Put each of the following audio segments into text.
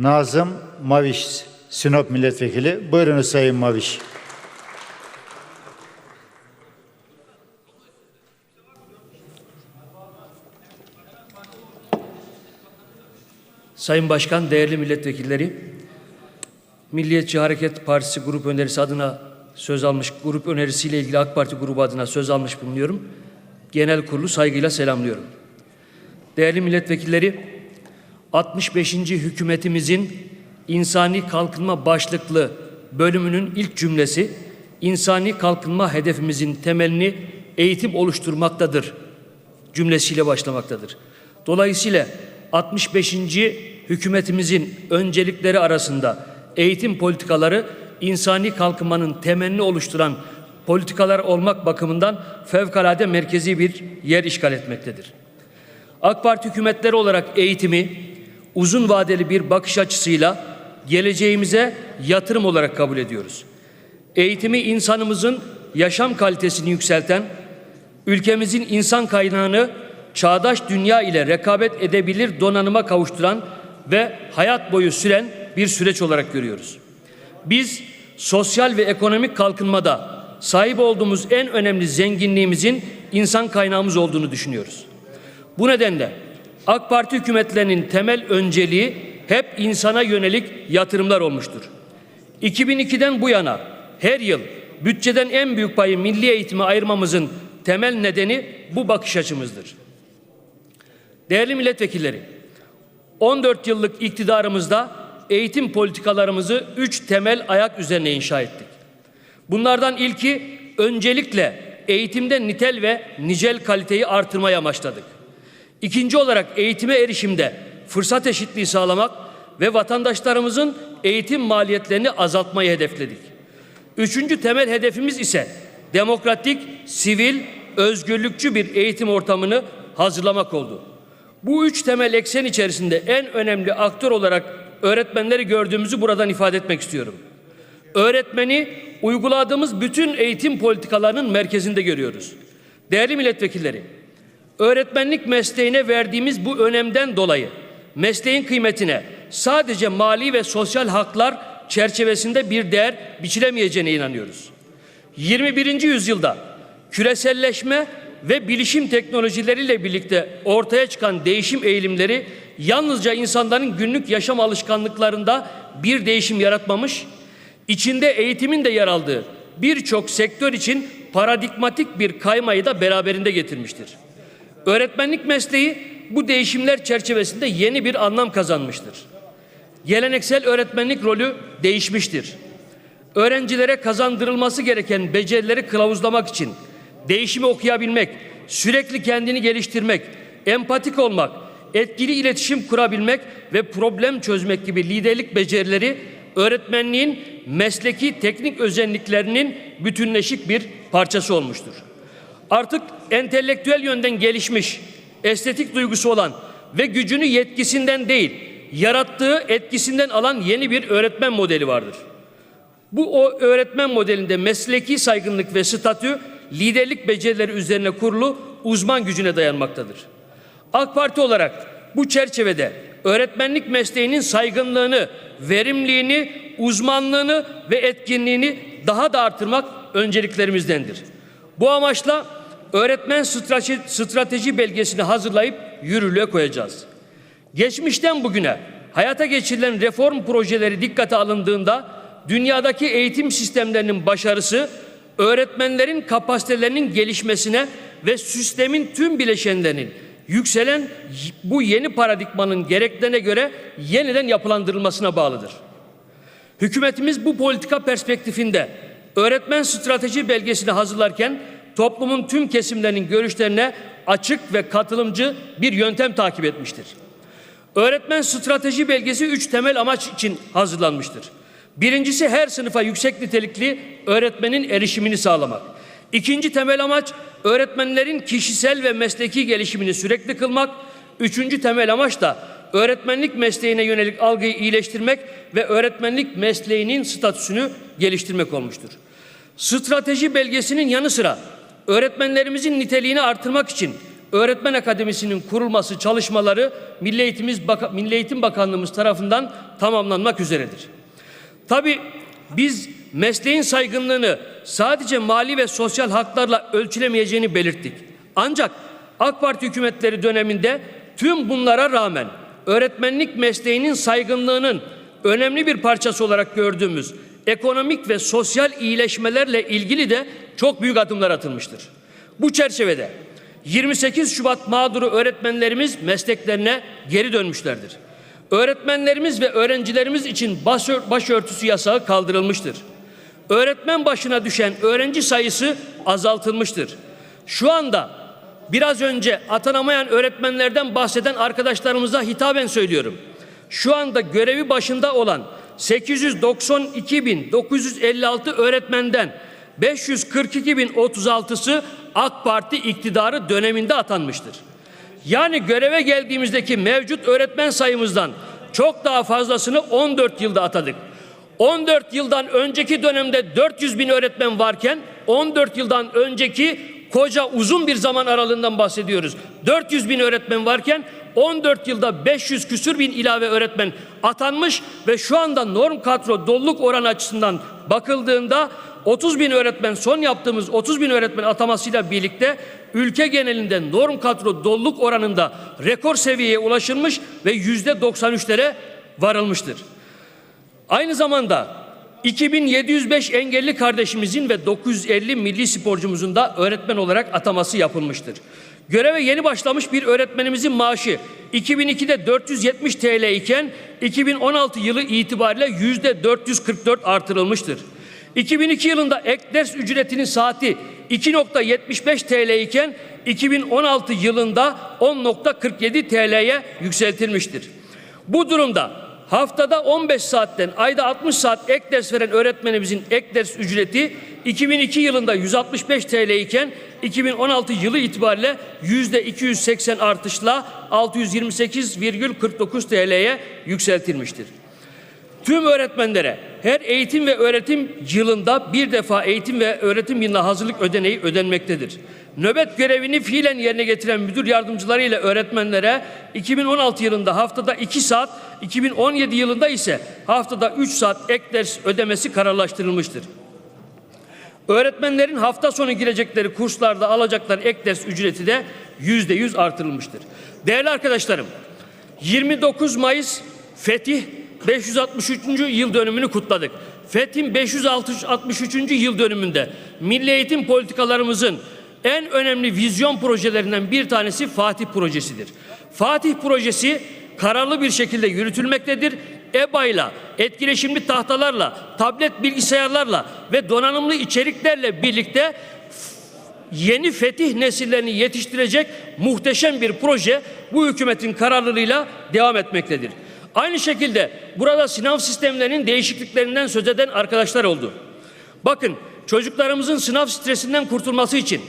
Nazım Maviş, Sinop Milletvekili. Buyurunuz Sayın Maviş. Sayın Başkan, değerli milletvekilleri, Milliyetçi Hareket Partisi grup önerisi adına söz almış, grup önerisiyle ilgili AK Parti grubu adına söz almış bulunuyorum. Genel kurulu saygıyla selamlıyorum. Değerli milletvekilleri, 65. hükümetimizin insani kalkınma başlıklı bölümünün ilk cümlesi, insani kalkınma hedefimizin temelini eğitim oluşturmaktadır cümlesiyle başlamaktadır. Dolayısıyla 65. hükümetimizin öncelikleri arasında eğitim politikaları insani kalkınmanın temelini oluşturan politikalar olmak bakımından fevkalade merkezi bir yer işgal etmektedir. AK Parti hükümetleri olarak eğitimi uzun vadeli bir bakış açısıyla geleceğimize yatırım olarak kabul ediyoruz. Eğitimi insanımızın yaşam kalitesini yükselten, ülkemizin insan kaynağını çağdaş dünya ile rekabet edebilir donanıma kavuşturan ve hayat boyu süren bir süreç olarak görüyoruz. Biz sosyal ve ekonomik kalkınmada sahip olduğumuz en önemli zenginliğimizin insan kaynağımız olduğunu düşünüyoruz. Bu nedenle AK Parti hükümetlerinin temel önceliği hep insana yönelik yatırımlar olmuştur. 2002'den bu yana her yıl bütçeden en büyük payı milli eğitime ayırmamızın temel nedeni bu bakış açımızdır. Değerli milletvekilleri, 14 yıllık iktidarımızda eğitim politikalarımızı üç temel ayak üzerine inşa ettik. Bunlardan ilki öncelikle eğitimde nitel ve nicel kaliteyi artırmaya amaçladık. İkinci olarak eğitime erişimde fırsat eşitliği sağlamak ve vatandaşlarımızın eğitim maliyetlerini azaltmayı hedefledik. Üçüncü temel hedefimiz ise demokratik, sivil, özgürlükçü bir eğitim ortamını hazırlamak oldu. Bu üç temel eksen içerisinde en önemli aktör olarak öğretmenleri gördüğümüzü buradan ifade etmek istiyorum. Öğretmeni uyguladığımız bütün eğitim politikalarının merkezinde görüyoruz. Değerli milletvekilleri, öğretmenlik mesleğine verdiğimiz bu önemden dolayı mesleğin kıymetine sadece mali ve sosyal haklar çerçevesinde bir değer biçilemeyeceğine inanıyoruz. 21. yüzyılda küreselleşme ve bilişim teknolojileriyle birlikte ortaya çıkan değişim eğilimleri yalnızca insanların günlük yaşam alışkanlıklarında bir değişim yaratmamış, içinde eğitimin de yer aldığı birçok sektör için paradigmatik bir kaymayı da beraberinde getirmiştir. Öğretmenlik mesleği bu değişimler çerçevesinde yeni bir anlam kazanmıştır. Geleneksel öğretmenlik rolü değişmiştir. Öğrencilere kazandırılması gereken becerileri kılavuzlamak için değişimi okuyabilmek, sürekli kendini geliştirmek, empatik olmak, etkili iletişim kurabilmek ve problem çözmek gibi liderlik becerileri öğretmenliğin mesleki teknik özelliklerinin bütünleşik bir parçası olmuştur. Artık entelektüel yönden gelişmiş, estetik duygusu olan ve gücünü yetkisinden değil, yarattığı etkisinden alan yeni bir öğretmen modeli vardır. Bu o öğretmen modelinde mesleki saygınlık ve statü liderlik becerileri üzerine kurulu uzman gücüne dayanmaktadır. AK Parti olarak bu çerçevede öğretmenlik mesleğinin saygınlığını, verimliğini, uzmanlığını ve etkinliğini daha da artırmak önceliklerimizdendir. Bu amaçla öğretmen strateji, strateji belgesini hazırlayıp yürürlüğe koyacağız. Geçmişten bugüne hayata geçirilen reform projeleri dikkate alındığında dünyadaki eğitim sistemlerinin başarısı öğretmenlerin kapasitelerinin gelişmesine ve sistemin tüm bileşenlerinin yükselen bu yeni paradigmanın gereklerine göre yeniden yapılandırılmasına bağlıdır. Hükümetimiz bu politika perspektifinde öğretmen strateji belgesini hazırlarken toplumun tüm kesimlerinin görüşlerine açık ve katılımcı bir yöntem takip etmiştir. Öğretmen strateji belgesi üç temel amaç için hazırlanmıştır. Birincisi her sınıfa yüksek nitelikli öğretmenin erişimini sağlamak. İkinci temel amaç öğretmenlerin kişisel ve mesleki gelişimini sürekli kılmak. Üçüncü temel amaç da öğretmenlik mesleğine yönelik algıyı iyileştirmek ve öğretmenlik mesleğinin statüsünü geliştirmek olmuştur. Strateji belgesinin yanı sıra öğretmenlerimizin niteliğini artırmak için Öğretmen Akademisi'nin kurulması çalışmaları Milli, Eğitimiz Baka- Milli Eğitim Bakanlığımız tarafından tamamlanmak üzeredir. Tabi biz mesleğin saygınlığını sadece mali ve sosyal haklarla ölçülemeyeceğini belirttik. Ancak AK Parti hükümetleri döneminde tüm bunlara rağmen öğretmenlik mesleğinin saygınlığının önemli bir parçası olarak gördüğümüz ekonomik ve sosyal iyileşmelerle ilgili de çok büyük adımlar atılmıştır. Bu çerçevede 28 Şubat mağduru öğretmenlerimiz mesleklerine geri dönmüşlerdir. Öğretmenlerimiz ve öğrencilerimiz için başör- başörtüsü yasağı kaldırılmıştır. Öğretmen başına düşen öğrenci sayısı azaltılmıştır. Şu anda biraz önce atanamayan öğretmenlerden bahseden arkadaşlarımıza hitaben söylüyorum. Şu anda görevi başında olan 892.956 öğretmenden 542.036'sı AK Parti iktidarı döneminde atanmıştır. Yani göreve geldiğimizdeki mevcut öğretmen sayımızdan çok daha fazlasını 14 yılda atadık. 14 yıldan önceki dönemde 400 bin öğretmen varken 14 yıldan önceki koca uzun bir zaman aralığından bahsediyoruz. 400 bin öğretmen varken 14 yılda 500 küsür bin ilave öğretmen atanmış ve şu anda norm kadro doluluk oranı açısından bakıldığında 30 bin öğretmen son yaptığımız 30 bin öğretmen atamasıyla birlikte ülke genelinde norm kadro doluluk oranında rekor seviyeye ulaşılmış ve yüzde 93'lere varılmıştır. Aynı zamanda 2705 engelli kardeşimizin ve 950 milli sporcumuzun da öğretmen olarak ataması yapılmıştır. Göreve yeni başlamış bir öğretmenimizin maaşı 2002'de 470 TL iken 2016 yılı itibariyle yüzde 444 artırılmıştır. 2002 yılında ek ders ücretinin saati 2.75 TL iken 2016 yılında 10.47 TL'ye yükseltilmiştir. Bu durumda haftada 15 saatten ayda 60 saat ek ders veren öğretmenimizin ek ders ücreti 2002 yılında 165 TL iken 2016 yılı itibariyle yüzde 280 artışla 628,49 TL'ye yükseltilmiştir. Tüm öğretmenlere her eğitim ve öğretim yılında bir defa eğitim ve öğretim yılına hazırlık ödeneği ödenmektedir. Nöbet görevini fiilen yerine getiren müdür yardımcıları ile öğretmenlere 2016 yılında haftada 2 saat, 2017 yılında ise haftada 3 saat ek ders ödemesi kararlaştırılmıştır. Öğretmenlerin hafta sonu girecekleri kurslarda alacakları ek ders ücreti de yüzde yüz artırılmıştır. Değerli arkadaşlarım, 29 Mayıs Fetih 563. yıl dönümünü kutladık. Fetih'in 563. yıl dönümünde milli eğitim politikalarımızın en önemli vizyon projelerinden bir tanesi Fatih projesidir. Fatih projesi kararlı bir şekilde yürütülmektedir. EBA'yla, etkileşimli tahtalarla, tablet bilgisayarlarla ve donanımlı içeriklerle birlikte yeni fetih nesillerini yetiştirecek muhteşem bir proje bu hükümetin kararlılığıyla devam etmektedir. Aynı şekilde burada sınav sistemlerinin değişikliklerinden söz eden arkadaşlar oldu. Bakın çocuklarımızın sınav stresinden kurtulması için,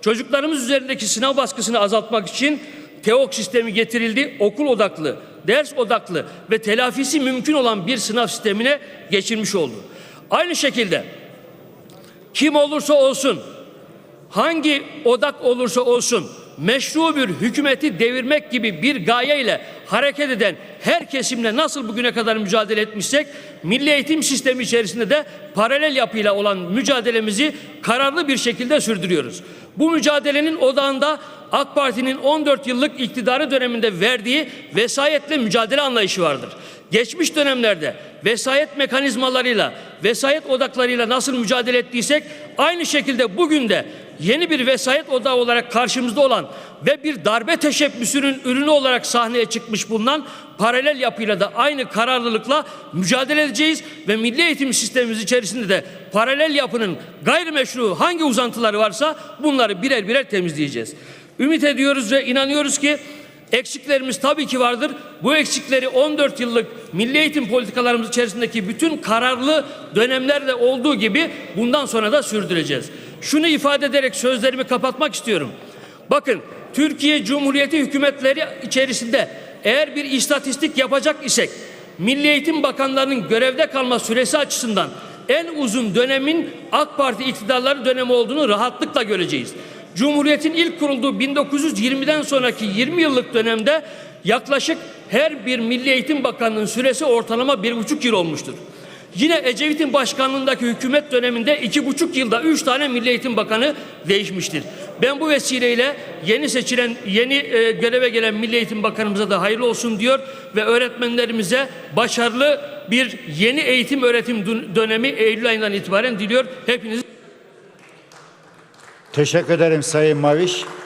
çocuklarımız üzerindeki sınav baskısını azaltmak için TEOK sistemi getirildi. Okul odaklı, ders odaklı ve telafisi mümkün olan bir sınav sistemine geçilmiş oldu. Aynı şekilde kim olursa olsun hangi odak olursa olsun meşru bir hükümeti devirmek gibi bir gayeyle hareket eden her kesimle nasıl bugüne kadar mücadele etmişsek milli eğitim sistemi içerisinde de paralel yapıyla olan mücadelemizi kararlı bir şekilde sürdürüyoruz. Bu mücadelenin odağında AK Parti'nin 14 yıllık iktidarı döneminde verdiği vesayetle mücadele anlayışı vardır. Geçmiş dönemlerde vesayet mekanizmalarıyla, vesayet odaklarıyla nasıl mücadele ettiysek aynı şekilde bugün de yeni bir vesayet odağı olarak karşımızda olan ve bir darbe teşebbüsünün ürünü olarak sahneye çıkmış bulunan paralel yapıyla da aynı kararlılıkla mücadele edeceğiz ve milli eğitim sistemimiz içerisinde de paralel yapının gayrimeşru hangi uzantıları varsa bunları birer birer temizleyeceğiz. Ümit ediyoruz ve inanıyoruz ki Eksiklerimiz tabii ki vardır. Bu eksikleri 14 yıllık milli eğitim politikalarımız içerisindeki bütün kararlı dönemlerde olduğu gibi bundan sonra da sürdüreceğiz. Şunu ifade ederek sözlerimi kapatmak istiyorum. Bakın Türkiye Cumhuriyeti hükümetleri içerisinde eğer bir istatistik yapacak isek Milli Eğitim Bakanlarının görevde kalma süresi açısından en uzun dönemin AK Parti iktidarları dönemi olduğunu rahatlıkla göreceğiz. Cumhuriyetin ilk kurulduğu 1920'den sonraki 20 yıllık dönemde yaklaşık her bir Milli Eğitim Bakanlığı'nın süresi ortalama bir buçuk yıl olmuştur. Yine Ecevit'in başkanlığındaki hükümet döneminde iki buçuk yılda üç tane Milli Eğitim Bakanı değişmiştir. Ben bu vesileyle yeni seçilen, yeni e, göreve gelen Milli Eğitim Bakanımıza da hayırlı olsun diyor ve öğretmenlerimize başarılı bir yeni eğitim öğretim dön- dönemi Eylül ayından itibaren diliyor. Hepiniz Teşekkür ederim Sayın Maviş.